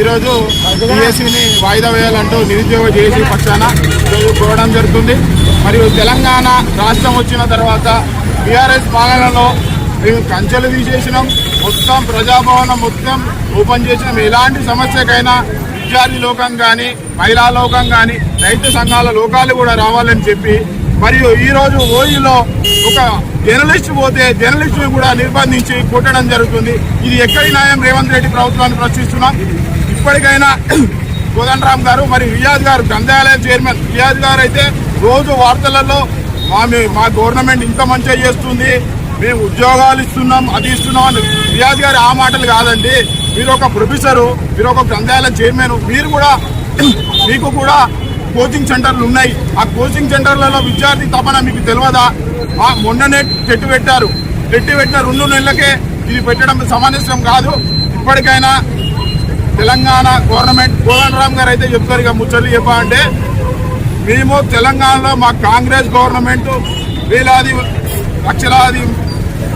ఈరోజు డిఎస్సిని వాయిదా వేయాలంటూ నిరుద్యోగ చేసి పక్షాన ఈరోజు కోరడం జరుగుతుంది. మరియు తెలంగాణ రాష్ట్రం వచ్చిన తర్వాత బీఆర్ఎస్ పాలనలో మేము కంచెలు తీసేసినాం. మొత్తం ప్రజాభవనం మొత్తం ఓపెన్ చేసినాం. ఎలాంటి సమస్యకైనా విద్యార్థి లోకం కానీ మహిళా లోకం కానీ రైతు సంఘాల లోకాలు కూడా రావాలని చెప్పి మరియు ఈరోజు ఓయిలో ఒక జర్నలిస్ట్ పోతే జర్నలిస్ట్ కూడా నిర్బంధించి కొట్టడం జరుగుతుంది. ఇది ఎక్కడి న్యాయం రేవంత్ రెడ్డి ప్రభుత్వాన్ని ప్రశ్నిస్తున్నాం. ఇప్పటికైనా కోదండరామ్ గారు మరి రియాజ్ గారు గ్రంథాలయం చైర్మన్. రియాజ్ గారు అయితే రోజు వార్తలలో మా మా గవర్నమెంట్ ఇంత మంచిగా చేస్తుంది మేము ఉద్యోగాలు ఇస్తున్నాం అది ఇస్తున్నాం అని రియాజ్ గారు ఆ మాటలు కాదండి. మీరు ఒక ప్రొఫెసరు మీరు ఒక గ్రంథాలయం చైర్మన్ మీరు కూడా మీకు కూడా కోచింగ్ సెంటర్లు ఉన్నాయి. ఆ కోచింగ్ సెంటర్లలో విద్యార్థి తపన మీకు తెలియదా? ఆ మొన్ననే టెట్టు పెట్టారు. టెట్టు పెట్టిన రెండు నెలలకే ఇది పెట్టడం సమంజసం కాదు. ఇప్పటికైనా తెలంగాణ గవర్నమెంట్ కోదండరామ్ గారు అయితే చెప్తారు ఇక ముచ్చట్లు చెప్పాలంటే మేము తెలంగాణలో మా కాంగ్రెస్ గవర్నమెంట్ వేలాది లక్షలాది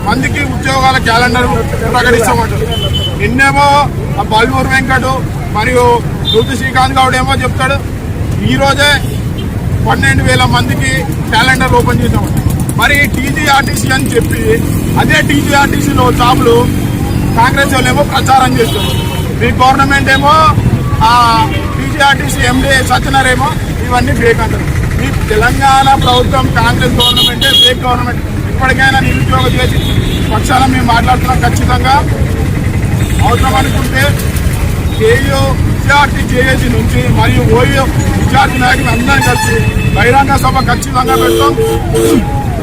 మందికి ఉద్యోగాల క్యాలెండర్ ప్రకటిస్తామంటారు నిన్నేమో ఆ బల్మూరు వెంకట్ మరియు జ్యోతి శ్రీకాంత్ గౌడ్ ఏమో చెప్తాడు ఈరోజే పన్నెండు వేల మందికి క్యాలెండర్ ఓపెన్ చేసామంట మరి టీజీఆర్టీసీ అని చెప్పి అదే టీజీఆర్టీసీలో జాబులు కాంగ్రెస్ వాళ్ళు ఏమో ప్రచారం చేస్తున్నారు. మీ గవర్నమెంట్ ఏమో ఆ టీజీఆర్టీసీ ఎండి ఇవన్నీ ఫేక్ అంటారు. మీ తెలంగాణ ప్రభుత్వం కాంగ్రెస్ గవర్నమెంటే ఫేక్ గవర్నమెంట్ ఇప్పటికైనా నిరుద్యోగం చేసి పక్షాన మేము మాట్లాడుతున్నాం ఖచ్చితంగా. అవసరం అనుకుంటే కేయూ విద్యార్థి జేఏసీ నుంచి మరియు ఓయూ విద్యార్థి నాయకులు అందరం కలిసి బహిరంగ సభ ఖచ్చితంగా పెడతాం.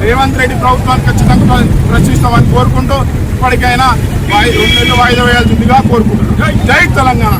రేవంత్ రెడ్డి ప్రభుత్వాన్ని ఖచ్చితంగా ప్రశ్నిస్తామని కోరుకుంటూ ఇప్పటికైనా రెండు నెలలు వాయిదా వేయాల్సిందిగా కోరుకుంటున్నాం. జై తెలంగాణ.